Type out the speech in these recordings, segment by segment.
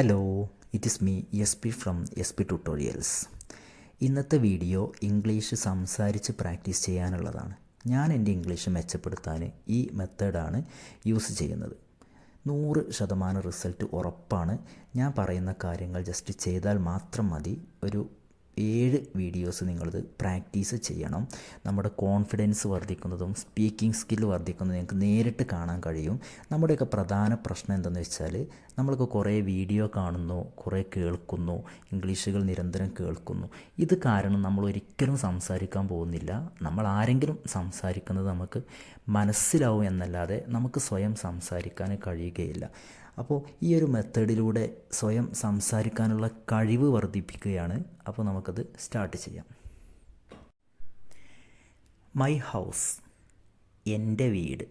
Hello it is me S P from S P tutorials ഇന്നത്തെ video English സംസാരിച്ച് practice ചെയ്യാനുള്ളതാണ്. ഞാൻ എന്റെ ഇംഗ്ലീഷ് മെച്ചപ്പെടുത്താൻ ഈ മെത്തേഡാണ് യൂസ് ചെയ്യുന്നത്. നൂറ് ശതമാനം റിസൾട്ട് ഉറപ്പാണ്. ഞാൻ പറയുന്ന കാര്യങ്ങൾ ജസ്റ്റ് ചെയ്താൽ മാത്രം മതി. ഒരു ഏഴ് വീഡിയോസ് നിങ്ങളിത് പ്രാക്ടീസ് ചെയ്യണം. നമ്മുടെ കോൺഫിഡൻസ് വർദ്ധിക്കുന്നതും സ്പീക്കിംഗ് സ്കിൽ വർദ്ധിക്കുന്നതും നിങ്ങൾക്ക് നേരിട്ട് കാണാൻ കഴിയും. നമ്മുടെയൊക്കെ പ്രധാന പ്രശ്നം എന്തെന്ന് വെച്ചാൽ നമ്മൾക്ക് കുറേ വീഡിയോ കാണുന്നു കുറേ കേൾക്കുന്നു ഇംഗ്ലീഷുകൾ നിരന്തരം കേൾക്കുന്നു. ഇത് കാരണം നമ്മൾ ഒരിക്കലും സംസാരിക്കാൻ പോകുന്നില്ല. നമ്മൾ ആരെങ്കിലും സംസാരിക്കുന്നത് നമുക്ക് മനസ്സിലാവും എന്നല്ലാതെ നമുക്ക് സ്വയം സംസാരിക്കാൻ കഴിയുകയില്ല. അപ്പോൾ ഈ ഒരു മെത്തേഡിലൂടെ സ്വയം സംസാരിക്കാനുള്ള കഴിവ് വർദ്ധിപ്പിക്കുകയാണ്. അപ്പോൾ നമുക്കത് സ്റ്റാർട്ട് ചെയ്യാം. മൈ ഹൗസ് എന്റെ വീട്.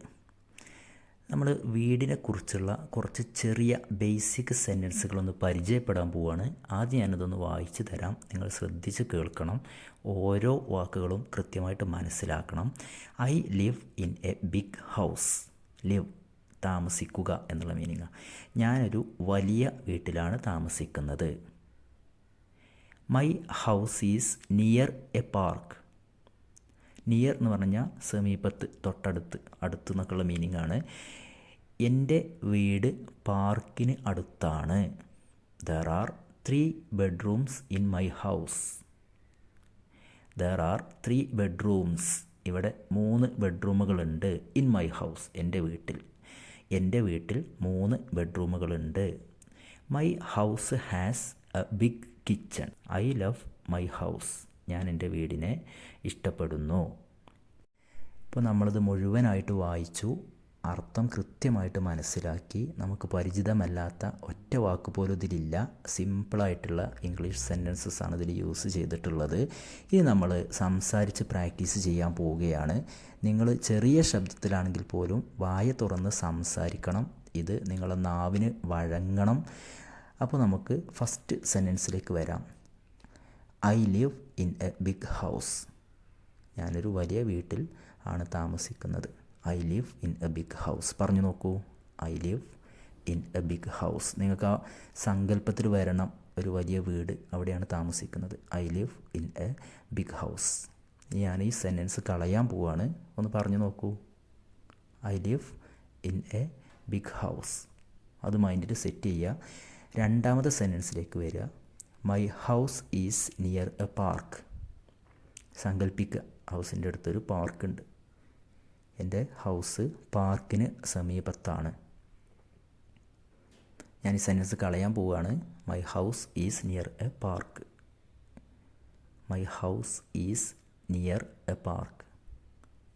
നമ്മൾ വീടിനെ കുറിച്ചുള്ള കുറച്ച് ചെറിയ ബേസിക് സെന്റൻസുകളൊന്ന് പരിചയപ്പെടാൻ പോവുകയാണ് ആദ്യം ഞാനതൊന്ന് വായിച്ചു തരാം. നിങ്ങൾ ശ്രദ്ധിച്ച് കേൾക്കണം. ഓരോ വാക്കുകളും കൃത്യമായിട്ട് മനസ്സിലാക്കണം. I live in a big house live താമസിക്കുക എന്നുള്ള മീനിങ് ഞാനൊരു വലിയ വീട്ടിലാണ് താമസിക്കുന്നത്. My house is near a park near എന്ന് പറഞ്ഞാൽ സമീപത്ത് തൊട്ടടുത്ത് അടുത്ത് എന്നൊക്കെയുള്ള മീനിങ് ആണ്. എന്റെ വീട് പാർക്കിന് അടുത്താണ്. There are three bedrooms in my house there are three bedrooms ഇവിടെ മൂന്ന് ബെഡ്റൂമുകളുണ്ട് ഇൻ മൈ ഹൗസ് എന്റെ വീട്ടിൽ. എന്റെ വീട്ടിൽ മൂന്ന് ബെഡ്റൂമുകളുണ്ട്. My house has a big kitchen I love my house ഞാൻ എന്റെ വീടിനെ ഇഷ്ടപ്പെടുന്നു. ഇപ്പോൾ നമ്മളിത് മുഴുവനായിട്ട് വായിച്ചു. അർത്ഥം കൃത്യമായിട്ട് മനസ്സിലാക്കി നമുക്ക് പരിചിതമല്ലാത്ത ഒറ്റ വാക്ക് പോലും ഇതിലില്ല. സിമ്പിളായിട്ടുള്ള ഇംഗ്ലീഷ് സെന്റൻസസ് ആണ് ഇതിൽ യൂസ് ചെയ്തിട്ടുള്ളത്. ഇനി നമ്മൾ സംസാരിച്ച് പ്രാക്ടീസ് ചെയ്യാൻ പോവുകയാണ്. നിങ്ങൾ ചെറിയ ശബ്ദത്തിലാണെങ്കിൽ പോലും വായ തുറന്ന് സംസാരിക്കണം. ഇത് നിങ്ങളെ നാവിന് വഴങ്ങണം. അപ്പോൾ നമുക്ക് ഫസ്റ്റ് സെന്റൻസിലേക്ക് വരാം. I live in a big house ഞാനൊരു വലിയ വീട്ടിൽ ആണ് താമസിക്കുന്നത്. I live in a big house പറഞ്ഞു നോക്കൂ. I live in a big house നിങ്ങൾക്ക് ആ സങ്കല്പത്തിൽ വരണം. ഒരു വലിയ വീട് അവിടെയാണ് താമസിക്കുന്നത്. I live in a big house ഞാൻ ഈ സെന്റൻസ് കളയാൻ പോവാണ്. ഒന്ന് പറഞ്ഞു നോക്കൂ. I live in a big house അത് മൈൻഡിൽ സെറ്റ് ചെയ്യുക. രണ്ടാമത്തെ സെന്റൻസിലേക്ക് വരിക. My house is near a park സങ്കല്പിക്കുക. ഹൗസിന്റെ അടുത്തൊരു പാർക്കുണ്ട് എന്റെ ഹൗസ് പാർക്കിന് സമീപത്താണ്. ഞാൻ ഈ സെന്റൻസ് കളയാൻ പോവുകയാണ്. My house is near a park my house is near a park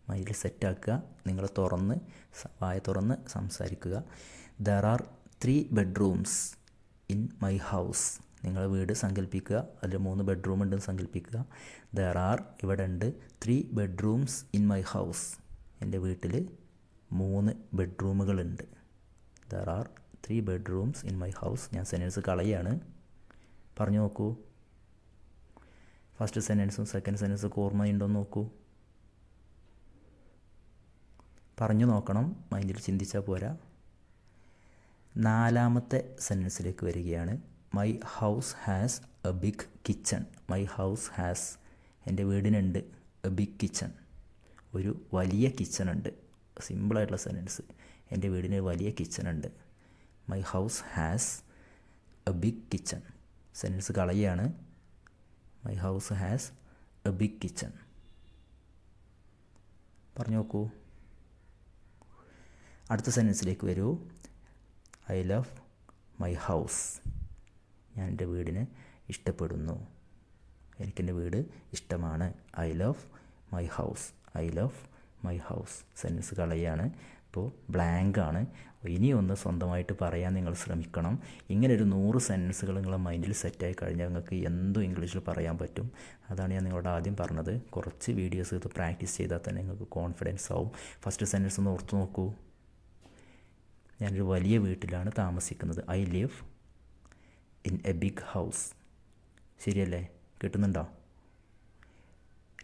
mile സെറ്റാക്കുക നിങ്ങൾ തുറന്ന് വായ തുറന്ന് സംസാരിക്കുക. There are three bedrooms in my house നിങ്ങളുടെ വീട് സങ്കല്പിക്കുക അതിൽ മൂന്ന് ബെഡ്റൂം ഉണ്ടെന്ന് സങ്കല്പിക്കുക ദർ ആർ ഇവിടെ ഉണ്ട് three bedrooms in my house എന്റെ വീട്ടിൽ മൂന്ന് ബെഡ്റൂമുകളുണ്ട്. There are three bedrooms in my house ഞാൻ സെന്റൻസ് കളയാണ്. പറഞ്ഞു നോക്കൂ. ഫസ്റ്റ് സെന്റൻസും സെക്കൻഡ് സെന്റൻസും ഓർമ്മയുണ്ടോ നോക്കൂ. പറഞ്ഞു നോക്കണം. മൈൻഡിൽ ചിന്തിച്ചാൽ പോരാ. നാലാമത്തെ സെന്റൻസിലേക്ക് വരികയാണ്. My house has a big kitchen my house has എന്റെ വീടിനുണ്ട് എ ബിഗ് കിച്ചൺ ഒരു വലിയ കിച്ചണുണ്ട്. സിമ്പിളായിട്ടുള്ള സെന്റൻസ്. എന്റെ വീടിന് വലിയ കിച്ചണുണ്ട്. My house has a big kitchen sentence കളയാണ്. My house has a big kitchen പറഞ്ഞു നോക്കൂ. അടുത്ത സെന്റൻസിലേക്ക് വരൂ. ഐ ലവ് മൈ ഹൗസ് ഞാൻ എന്റെ വീടിനെ ഇഷ്ടപ്പെടുന്നു. എനിക്കെന്റെ വീട് ഇഷ്ടമാണ്. I love my house I love my house sentence കളയാണ്. ഇപ്പോൾ ആണ്. ഇനി ഒന്ന് സ്വന്തമായിട്ട് പറയാൻ നിങ്ങൾ ശ്രമിക്കണം. ഇങ്ങനെ ഒരു നൂറ് സെന്റൻസുകൾ നിങ്ങളുടെ മൈൻഡിൽ സെറ്റായി കഴിഞ്ഞാൽ നിങ്ങൾക്ക് എന്തും ഇംഗ്ലീഷിൽ പറയാൻ പറ്റും? അതാണ് ഞാൻ നിങ്ങളോട് ആദ്യം പറഞ്ഞത്. കുറച്ച് വീഡിയോസ് ഇത് പ്രാക്ടീസ് ചെയ്താൽ തന്നെ നിങ്ങൾക്ക് കോൺഫിഡൻസ് ആവും. ഫസ്റ്റ് സെന്റൻസ് ഒന്ന് ഓർത്തു നോക്കൂ. ഞാനൊരു വലിയ വീട്ടിലാണ് താമസിക്കുന്നത്. I live in a big house ശരിയല്ലേ? കിട്ടുന്നുണ്ടോ?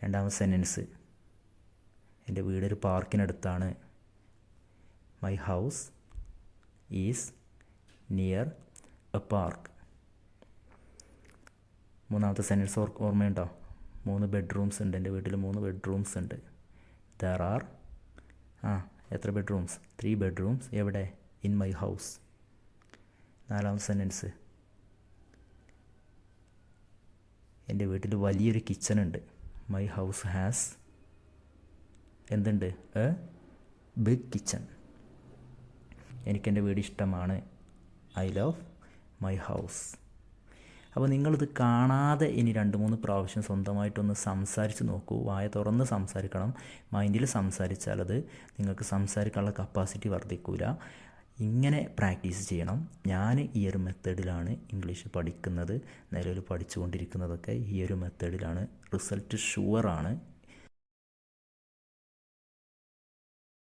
രണ്ടാമത്തെ സെന്റൻസ് എന്റെ വീടൊരു പാർക്കിനടുത്താണ്. My house is near a park മൂന്നാമത്തെ സെന്റൻസ് ഓർ ഓർമ്മയുണ്ടോ? മൂന്ന് ബെഡ്റൂംസ് ഉണ്ട്. എന്റെ വീട്ടിൽ മൂന്ന് ബെഡ്റൂംസ് ഉണ്ട്. ദർ ആർ ആ എത്ര ബെഡ്റൂംസ് ത്രീ ബെഡ്റൂംസ് എവിടെ? ഇൻ മൈ ഹൗസ് നാലാമത്തെ സെന്റൻസ് എന്റെ വീട്ടിൽ വലിയൊരു കിച്ചൺ ഉണ്ട്. മൈ ഹൗസ് ഹാസ് എന്തുണ്ട്? ബിഗ് കിച്ചൺ എനിക്കെന്റെ വീട് ഇഷ്ടമാണ്. ഐ ലവ് മൈ ഹൗസ് അപ്പോൾ നിങ്ങളിത് കാണാതെ ഇനി രണ്ട് മൂന്ന് പ്രാവശ്യം സ്വന്തമായിട്ടൊന്ന് സംസാരിച്ച് നോക്കൂ. വായ തുറന്ന് സംസാരിക്കണം. മൈൻഡിൽ സംസാരിച്ചാൽ അത് നിങ്ങൾക്ക് സംസാരിക്കാനുള്ള കപ്പാസിറ്റി വർദ്ധിക്കൂല. ഇങ്ങനെ പ്രാക്ടീസ് ചെയ്യണം. ഞാൻ ഈ ഒരു മെത്തേഡിലാണ് ഇംഗ്ലീഷ് പഠിക്കുന്നത്. നിലവിൽ പഠിച്ചുകൊണ്ടിരിക്കുന്നതൊക്കെ ഈ ഒരു മെത്തേഡിലാണ്. റിസൾട്ട് ഷുവറാണ്